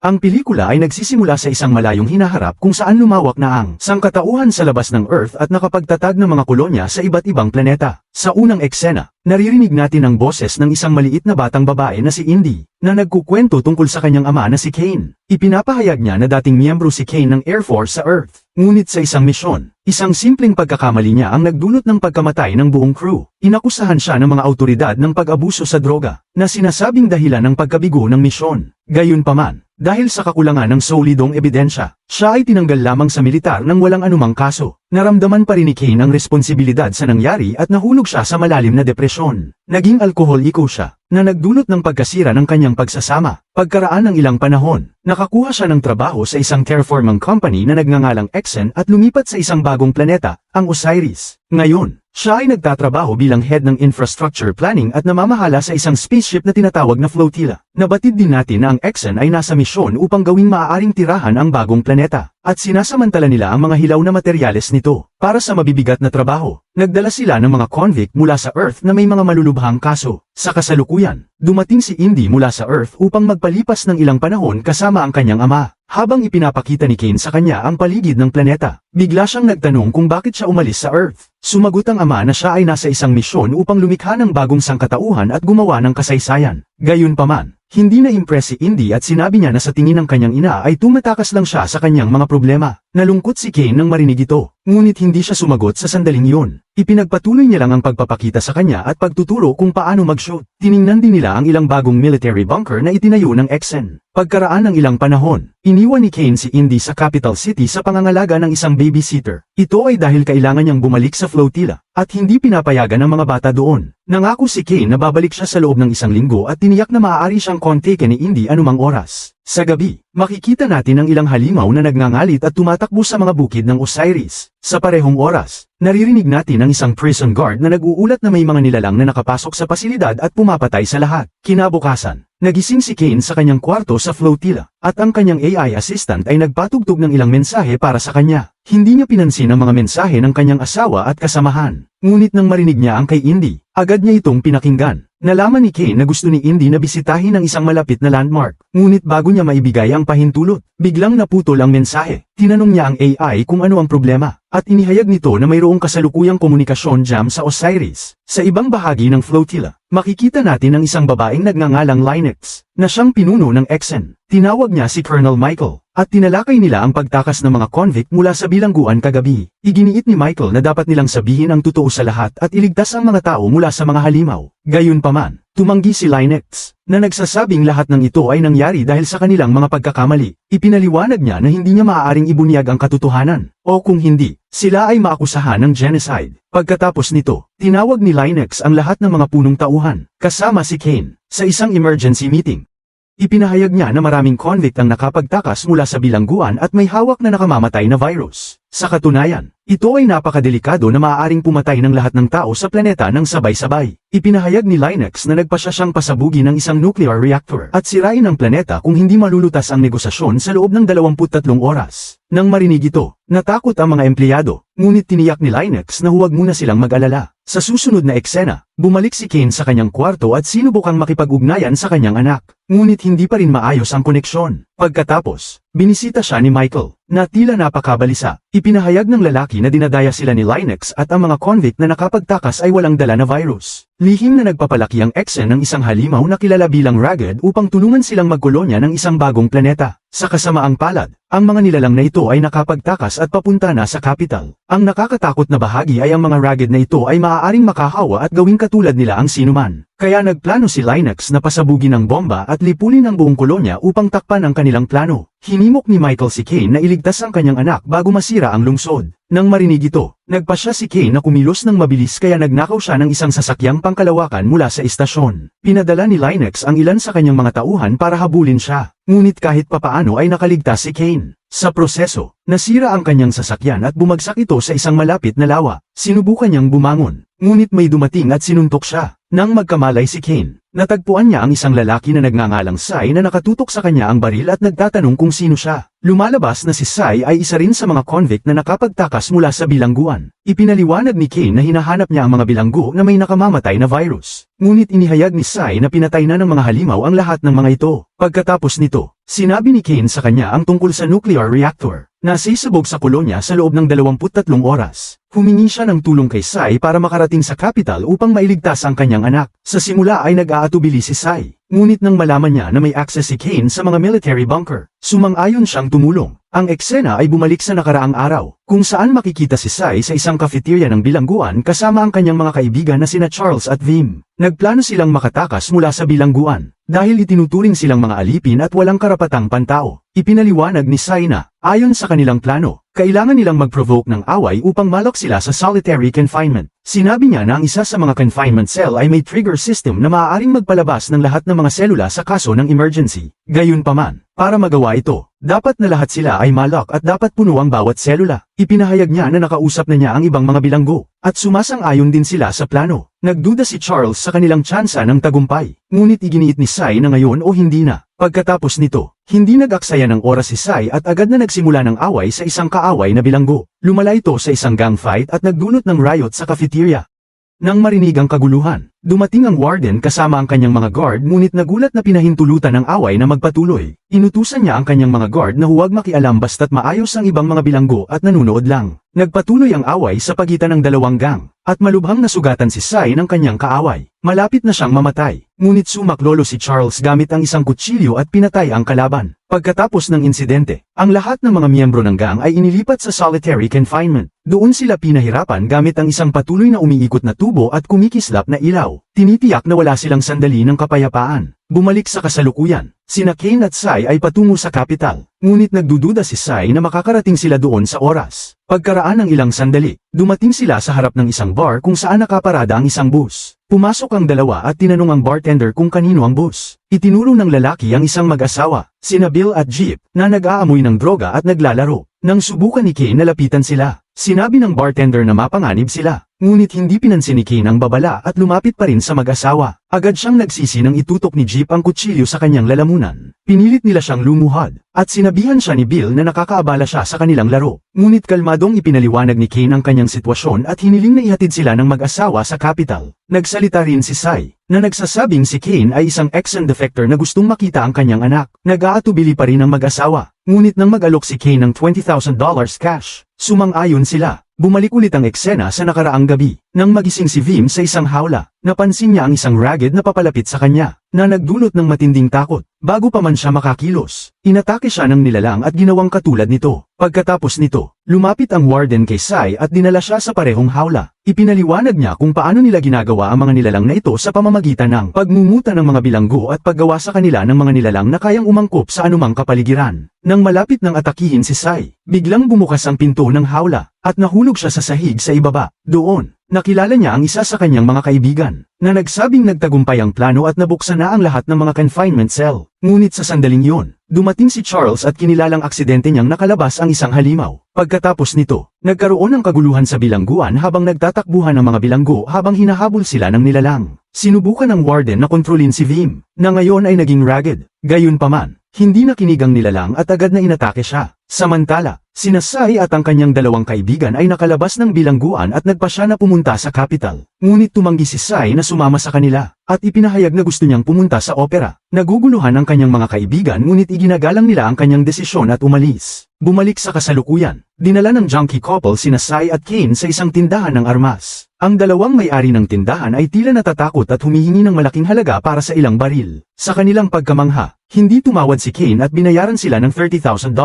Ang pelikula ay nagsisimula sa isang malayong hinaharap kung saan lumawak na ang sangkatauhan sa labas ng Earth at nakapagtatag ng mga kolonya sa iba't ibang planeta. Sa unang eksena, naririnig natin ang boses ng isang maliit na batang babae na si Indy, na nagkukwento tungkol sa kanyang ama na si Kane. Ipinapahayag niya na dating miyembro si Kane ng Air Force sa Earth. Ngunit sa isang misyon, isang simpleng pagkakamali niya ang nagdulot ng pagkamatay ng buong crew. Inakusahan siya ng mga autoridad ng pag-abuso sa droga, na sinasabing dahilan ng pagkabigo ng misyon. Gayunpaman, dahil sa kakulangan ng solidong ebidensya, siya ay tinanggal lamang sa militar nang walang anumang kaso. Naramdaman pa rin ni Kane ang responsibilidad sa nangyari at nahulog siya sa malalim na depresyon. Naging alkoholiko siya, na nagdulot ng pagkasira ng kanyang pagsasama. Pagkaraan ng ilang panahon, nakakuha siya ng trabaho sa isang terraforming company na nagngangalang Exen at lumipat sa isang bagong planeta, ang Osiris. Ngayon, siya ay nagtatrabaho bilang head ng infrastructure planning at namamahala sa isang spaceship na tinatawag na flotilla. Nabatid din natin na ang Exen ay nasa misyon upang gawing maaaring tirahan ang bagong planeta, at sinasamantala nila ang mga hilaw na materyales nito. Para sa mabibigat na trabaho, nagdala sila ng mga convict mula sa Earth na may mga malulubhang kaso. Sa kasalukuyan, dumating si Indy mula sa Earth upang magpalipas ng ilang panahon kasama ang kanyang ama. Habang ipinapakita ni Kane sa kanya ang paligid ng planeta, bigla siyang nagtanong kung bakit siya umalis sa Earth. Sumagot ang ama na siya ay nasa isang misyon upang lumikha ng bagong sangkatauhan at gumawa ng kasaysayan. Gayunpaman, hindi na impress si Indy at sinabi niya na sa tingin ng kanyang ina ay tumatakas lang siya sa kanyang mga problema. Nalungkot si Kane nang marinig ito, ngunit hindi siya sumagot sa sandaling yun. Ipinagpatuloy niya lang ang pagpapakita sa kanya at pagtuturo kung paano mag-shoot. Tiningnan din nila ang ilang bagong military bunker na itinayo ng Exen. Pagkaraan ng ilang panahon, iniwan ni Kane si Indy sa capital city sa pangangalaga ng isang babysitter. Ito ay dahil kailangan niyang bumalik sa flotilla, at hindi pinapayagan ng mga bata doon. Nangako si Kane na babalik siya sa loob ng isang linggo at tiniyak na maaari siyang kontaken ni Indy anumang oras. Sa gabi, makikita natin ang ilang halimaw na nagngangalit at tumatakbo sa mga bukid ng Osiris. Sa parehong oras, naririnig natin ang isang prison guard na nag-uulat na may mga nilalang na nakapasok sa pasilidad at pumapatay sa lahat. Kinabukasan, nagising si Kane sa kanyang kwarto sa flotilla, at ang kanyang AI assistant ay nagpatugtog ng ilang mensahe para sa kanya. Hindi niya pinansin ang mga mensahe ng kanyang asawa at kasamahan. Ngunit nang marinig niya ang kay Indy, agad niya itong pinakinggan. Nalaman ni Kane na gusto ni Indy na bisitahin ang isang malapit na landmark. Ngunit bago niya maibigay ang pahintulot, biglang naputol ang mensahe. Tinanong niya ang AI kung ano ang problema, at inihayag nito na mayroong kasalukuyang komunikasyon jam sa Osiris. Sa ibang bahagi ng flotilla, makikita natin ang isang babaeng nagngangalang Linux, na siyang pinuno ng Exen. Tinawag niya si Colonel Michael, at tinalakay nila ang pagtakas ng mga convict mula sa bilangguan kagabi. Iginiit ni Michael na dapat nilang sabihin ang totoo sa lahat at iligtas ang mga tao mula sa mga halimaw. Gayunpaman, tumanggi si Linux, na nagsasabing lahat ng ito ay nangyari dahil sa kanilang mga pagkakamali. Ipinaliwanag niya na hindi niya maaaring ibunyag ang katotohanan, o kung hindi, sila ay maakusahan ng genocide. Pagkatapos nito, tinawag ni Linux ang lahat ng mga punong tauhan, kasama si Kane, sa isang emergency meeting. Ipinahayag niya na maraming convict ang nakapagtakas mula sa bilangguan at may hawak na nakamamatay na virus. Sa katunayan, ito ay napakadelikado na maaaring pumatay ng lahat ng tao sa planeta ng sabay-sabay. Ipinahayag ni Linux na nagpasya siyang pasabugi ng isang nuclear reactor at sirain ang planeta kung hindi malulutas ang negosasyon sa loob ng 23 oras. Nang marinig ito, natakot ang mga empleyado, ngunit tiniyak ni Linux na huwag muna silang mag-alala. Sa susunod na eksena, bumalik si Kane sa kanyang kwarto at sinubukang makipag-ugnayan sa kanyang anak, ngunit hindi pa rin maayos ang koneksyon. Pagkatapos, binisita siya ni Michael, na tila napakabalisa. Ipinahayag ng lalaki na dinadaya sila ni Linux at ang mga convict na nakapagtakas ay walang dala na virus. Lihim na nagpapalaki ang Exen ng isang halimaw na kilala bilang Ragged upang tulungan silang magkolonya ng isang bagong planeta. Sa kasamaang palad, ang mga nilalang na ito ay nakapagtakas at papunta na sa capital. Ang nakakatakot na bahagi ay ang mga Ragged na ito ay maaaring makahawa at gawing katulad nila ang sinuman. Kaya nagplano si Linux na pasabugin ng bomba at lipulin ang buong kolonya upang takpan ang kanilang plano. Hinimok ni Michael si Kane na iligtas ang kanyang anak bago masira ang lungsod. Nang marinig ito, nagpa siya si Kane na kumilos ng mabilis kaya nagnakaw siya ng isang sasakyang pangkalawakan mula sa istasyon. Pinadala ni Linux ang ilan sa kanyang mga tauhan para habulin siya. Ngunit kahit papaano ay nakaligtas si Kane. Sa proseso, nasira ang kanyang sasakyan at bumagsak ito sa isang malapit na lawa. Sinubukan niyang bumangon, ngunit may dumating at sinuntok siya. Nang magkamalay si Kane, natagpuan niya ang isang lalaki na nagngangalang Sai na nakatutok sa kanya ang baril at nagtatanong kung sino siya. Lumalabas na si Sai ay isa rin sa mga convict na nakapagtakas mula sa bilangguan. Ipinaliwanag ni Kane na hinahanap niya ang mga bilanggo na may nakamamatay na virus. Ngunit inihayag ni Sai na pinatay na ng mga halimaw ang lahat ng mga ito. Pagkatapos nito, Sinabi ni Kane sa kanya ang tungkol sa nuclear reactor, na sisabog sa kolonya sa loob ng 23 oras. Humingi siya ng tulong kay Sai para makarating sa capital upang mailigtas ang kanyang anak. Sa simula ay nag-aatubili si Sai, ngunit nang malaman niya na may access si Kane sa mga military bunker, sumang-ayon siyang tumulong. Ang eksena ay bumalik sa nakaraang araw, kung saan makikita si Sai sa isang cafeteria ng bilangguan kasama ang kanyang mga kaibigan na sina Charles at Vim. Nagplano silang makatakas mula sa bilangguan, dahil itinuturing silang mga alipin at walang karapatang pantao. Ipinaliwanag ni Sai na, ayon sa kanilang plano, kailangan nilang mag-provoke ng away upang malok sila sa solitary confinement. Sinabi niya na ang isa sa mga confinement cell ay may trigger system na maaaring magpalabas ng lahat ng mga selula sa kaso ng emergency. Gayunpaman, para magawa ito, dapat na lahat sila ay malok at dapat puno ang bawat selula. Ipinahayag niya na nakausap na niya ang ibang mga bilanggo, at sumasang-ayon din sila sa plano. Nagduda si Charles sa kanilang tsansa ng tagumpay, ngunit iginiit ni Sai na ngayon o hindi na. Pagkatapos nito, hindi nag-aksaya ng oras si Sai at agad na nagsimula ng away sa isang kaaway na bilanggo. Lumala ito sa isang gang fight at nagdulot ng riot sa cafeteria. Nang marinig ang kaguluhan, dumating ang warden kasama ang kanyang mga guard ngunit nagulat na pinahintulutan ng away na magpatuloy. Inutusan niya ang kanyang mga guard na huwag makialam basta't maayos ang ibang mga bilanggo at nanunood lang. Nagpatuloy ang away sa pagitan ng dalawang gang, at malubhang nasugatan si Sai ng kanyang kaaway. Malapit na siyang mamatay, ngunit sumaklolo si Charles gamit ang isang kutsilyo at pinatay ang kalaban. Pagkatapos ng insidente, ang lahat ng mga miyembro ng gang ay inilipat sa solitary confinement. Doon sila pinahirapan gamit ang isang patuloy na umiikot na tubo at kumikislap na ilaw. Tinitiyak na wala silang sandali ng kapayapaan. Bumalik sa kasalukuyan, sina Kane at Sai ay patungo sa capital, ngunit nagdududa si Sai na makakarating sila doon sa oras. Pagkaraan ng ilang sandali, dumating sila sa harap ng isang bar kung saan nakaparada ang isang bus. Pumasok ang dalawa at tinanong ang bartender kung kanino ang bus. Itinuro ng lalaki ang isang mag-asawa, sina Bill at Jeep, na nag-aamoy ng droga at naglalaro. Nang subukan ni Kane na lapitan sila, sinabi ng bartender na mapanganib sila. Ngunit hindi pinansin ni Kane ang babala at lumapit pa rin sa mag-asawa. Agad siyang nagsisi nang itutok ni Jeep ang kutsilyo sa kanyang lalamunan. Pinilit nila siyang lumuhad, at sinabihan siya ni Bill na nakakaabala siya sa kanilang laro. Ngunit kalmadong ipinaliwanag ni Kane ang kanyang sitwasyon at hiniling na ihatid sila ng mag-asawa sa capital. Nagsalita rin si Sai, na nagsasabing si Kane ay isang ex-and defector na gustong makita ang kanyang anak. Nag-aatubili pa rin ang mag-asawa, ngunit nang mag-alok si Kane ng $20,000 cash, sumang-ayon sila. Bumalik ulit ang eksena sa nakaraang gabi. Nang magising si Vim sa isang hawla, napansin niya ang isang ragged na papalapit sa kanya, na nagdulot ng matinding takot. Bago pa man siya makakilos, inatake siya ng nilalang at ginawang katulad nito. Pagkatapos nito, lumapit ang warden kay Sai at dinala siya sa parehong hawla. Ipinaliwanag niya kung paano nila ginagawa ang mga nilalang na ito sa pamamagitan ng pagmumuta ng mga bilanggo at paggawa sa kanila ng mga nilalang na kayang umangkop sa anumang kapaligiran. Nang malapit ng atakihin si Sai, biglang bumukas ang pinto ng hawla, at nahulog siya sa sahig sa ibaba. Doon, nakilala niya ang isa sa kanyang mga kaibigan, na nagsabing nagtagumpay ang plano at nabuksan na ang lahat ng mga confinement cell. Ngunit sa sandaling yun, dumating si Charles at kinilalang aksidente niyang nakalabas ang isang halimaw. Pagkatapos nito, nagkaroon ng kaguluhan sa bilangguan habang nagtatakbuhan ang mga bilanggo habang hinahabol sila ng nilalang. Sinubukan ng warden na kontrolin si Vim, na ngayon ay naging ragged. Gayunpaman, hindi nakinig ang nilalang at agad na inatake siya. Samantala, sina Sai at ang kanyang dalawang kaibigan ay nakalabas ng bilangguan at nagpa siya na pumunta sa capital. Ngunit tumanggi si Sai na sumama sa kanila, at ipinahayag na gusto niyang pumunta sa opera. Naguguluhan ang kanyang mga kaibigan ngunit iginagalang nila ang kanyang desisyon at umalis. Bumalik sa kasalukuyan, dinala ng junkie couple sina Sai at Kane sa isang tindahan ng armas. Ang dalawang may-ari ng tindahan ay tila natatakot at humihingi ng malaking halaga para sa ilang baril. Sa kanilang pagkamangha, hindi tumawad si Kane at binayaran sila ng $30,000.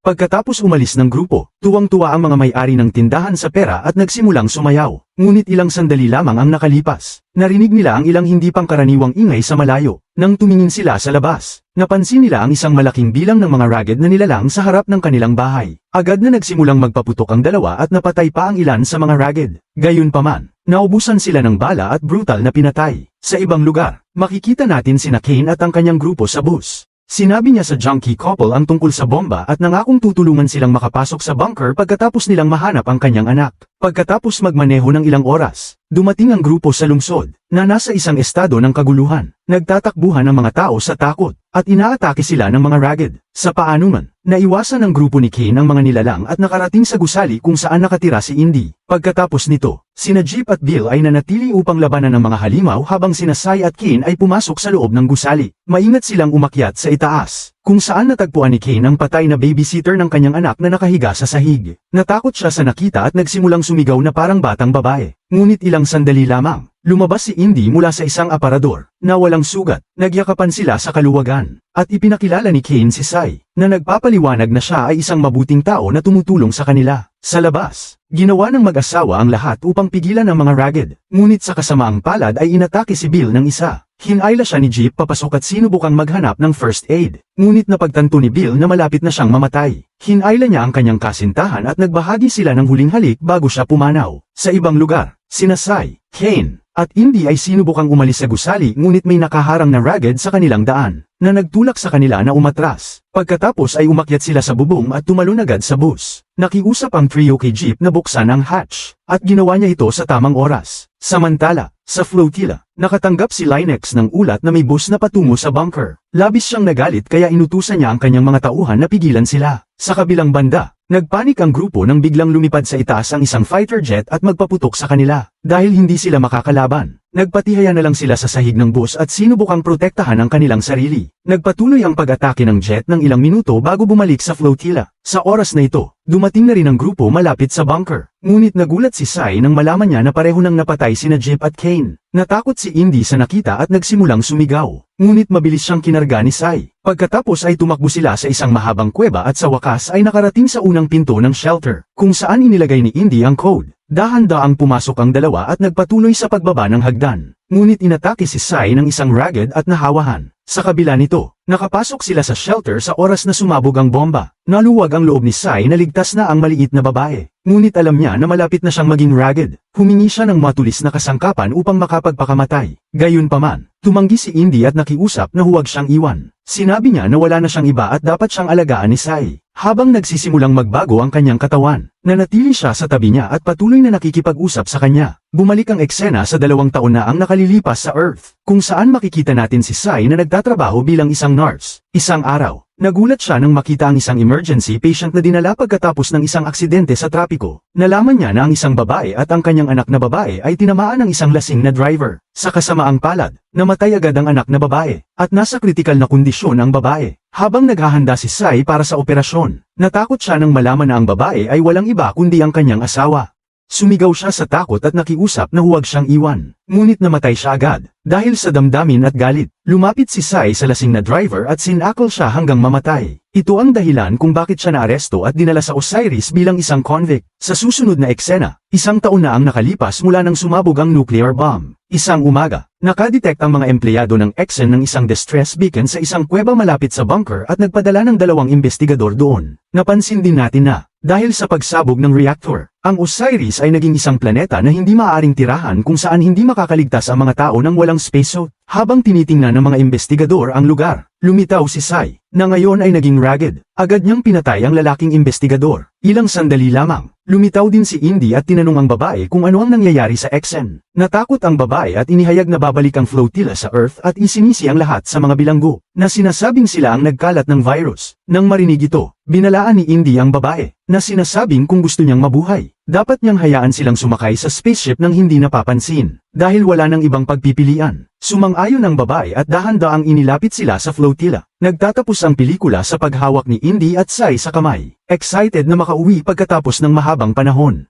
Pagkatapos umalis ng grupo, tuwang-tuwa ang mga may-ari ng tindahan sa pera at nagsimulang sumayaw. Ngunit ilang sandali lamang ang nakalipas. Narinig nila ang ilang hindi pangkaraniwang ingay sa malayo. Nang tumingin sila sa labas, napansin nila ang isang malaking bilang ng mga ragged na nilalang sa harap ng kanilang bahay. Agad na nagsimulang magpaputok ang dalawa at napatay pa ang ilan sa mga ragged. Gayunpaman, naubusan sila ng bala at brutal na pinatay. Sa ibang lugar, makikita natin sina Kane at ang kanyang grupo sa bus. Sinabi niya sa junkie couple ang tungkol sa bomba at nangakong tutulungan silang makapasok sa bunker pagkatapos nilang mahanap ang kanyang anak. Pagkatapos magmaneho ng ilang oras, dumating ang grupo sa lungsod, na nasa isang estado ng kaguluhan. Nagtatakbuhan ang mga tao sa takot, at inaatake sila ng mga ragged. Sa paano man, naiwasan ng grupo ni Kane ang mga nilalang at nakarating sa gusali kung saan nakatira si Indy. Pagkatapos nito, sina Jeep at Bill ay nanatili upang labanan ng mga halimaw habang sina Sai at Kane ay pumasok sa loob ng gusali. Maingat silang umakyat sa itaas, kung saan natagpuan ni Kane ang patay na babysitter ng kanyang anak na nakahiga sa sahig. Natakot siya sa nakita at nagsimulang sumigaw na parang batang babae. Ngunit ilang sandali lamang, lumabas si Indy mula sa isang aparador, na walang sugat, nagyakapan sila sa kaluwagan, at ipinakilala ni Kane si Sai, na nagpapaliwanag na siya ay isang mabuting tao na tumutulong sa kanila. Sa labas, ginawa ng mag-asawa ang lahat upang pigilan ang mga ragged, ngunit sa kasamaang palad ay inatake si Bill ng isa. Hinayla siya ni Jeep papasok at sinubukang maghanap ng first aid, ngunit napagtanto ni Bill na malapit na siyang mamatay. Hinayla niya ang kanyang kasintahan at nagbahagi sila ng huling halik bago siya pumanaw. Sa ibang lugar, sina Sai, Kane, at Indy ay sinubukang umalis sa gusali ngunit may nakaharang na ragged sa kanilang daan, na nagtulak sa kanila na umatras. Pagkatapos ay umakyat sila sa bubong at tumalon agad sa bus. Nakiusap ang trio kay Jeep na buksan ang hatch, at ginawa niya ito sa tamang oras. Samantala, sa flotilla, nakatanggap si Linex ng ulat na may bus na patungo sa bunker. Labis siyang nagalit kaya inutusan niya ang kanyang mga tauhan na pigilan sila. Sa kabilang banda, nagpanik ang grupo nang biglang lumipad sa itaas ang isang fighter jet at magpaputok sa kanila. Dahil hindi sila makakalaban, nagpatihaya na lang sila sa sahig ng bus at sinubukang protektahan ang kanilang sarili. Nagpatuloy ang pag-atake ng jet ng ilang minuto bago bumalik sa flotilla. Sa oras na ito, dumating na rin ang grupo malapit sa bunker. Ngunit nagulat si Sai nang malaman niya na pareho nang napatay sina Jeep at Kane. Natakot si Indy sa nakita at nagsimulang sumigaw. Ngunit mabilis siyang kinarga ni Sai. Pagkatapos ay tumakbo sila sa isang mahabang kuweba at sa wakas ay nakarating sa unang pinto ng shelter, kung saan inilagay ni Indy ang code. Dahan-daang pumasok ang dalawa at nagpatuloy sa pagbaba ng hagdan. Ngunit inatake si Sai ng isang ragged at nahawahan. Sa kabila nito, nakapasok sila sa shelter sa oras na sumabog ang bomba. Naluwag ang loob ni Sai na ligtas na ang maliit na babae. Ngunit alam niya na malapit na siyang maging ragged. Humingi siya ng matulis na kasangkapan upang makapagpakamatay. Gayunpaman, tumanggi si Indy at nakiusap na huwag siyang iwan. Sinabi niya na wala na siyang iba at dapat siyang alagaan ni Sai. Habang nagsisimulang magbago ang kanyang katawan, nanatili siya sa tabi niya at patuloy na nakikipag-usap sa kanya. Bumalik ang eksena sa dalawang taon na ang nakalilipas sa Earth, kung saan makikita natin si Sai na nagtatrabaho bilang isang nurse. Isang araw, nagulat siya nang makita ang isang emergency patient na dinala pagkatapos ng isang aksidente sa trapiko. Nalaman niya na ang isang babae at ang kanyang anak na babae ay tinamaan ng isang lasing na driver. Sa kasamaang palad, namatay agad ang anak na babae, at nasa kritikal na kondisyon ang babae. Habang naghahanda si Sai para sa operasyon, natakot siya nang malaman na ang babae ay walang iba kundi ang kanyang asawa. Sumigaw siya sa takot at nakiusap na huwag siyang iwan. Ngunit namatay siya agad. Dahil sa damdamin at galit, lumapit si Sai sa lasing na driver at sinakal siya hanggang mamatay. Ito ang dahilan kung bakit siya naaresto at dinala sa Osiris bilang isang convict. Sa susunod na eksena, isang taon na ang nakalipas mula nang sumabog ang nuclear bomb. Isang umaga, nakadetect ang mga empleyado ng Exxon ng isang distress beacon sa isang kuweba malapit sa bunker at nagpadala ng dalawang investigador doon. Napansin din natin na, dahil sa pagsabog ng reactor, ang Osiris ay naging isang planeta na hindi maaaring tirahan kung saan hindi makakaligtas ang mga tao ng walang spacesuit. Habang tinitingnan ng mga investigador ang lugar, lumitaw si Sai, na ngayon ay naging ragged. Agad niyang pinatay ang lalaking investigador. Ilang sandali lamang, lumitaw din si Indy at tinanong ang babae kung ano ang nangyayari sa Exen. Natakot ang babae at inihayag na babalik ang flotilla sa Earth at isinisi ang lahat sa mga bilanggo, na sinasabing sila ang nagkalat ng virus. Nang marinig ito, binalaan ni Indy ang babae, na sinasabing kung gusto niyang mabuhay, dapat niyang hayaan silang sumakay sa spaceship nang hindi napapansin. Dahil wala nang ibang pagpipilian, sumang-ayon ang babae at dahan-daang inilapit sila sa flotilla. Nagtatapos ang pelikula sa paghawak ni Indy at Sai sa kamay. Excited na makauwi pagkatapos ng mahabang panahon.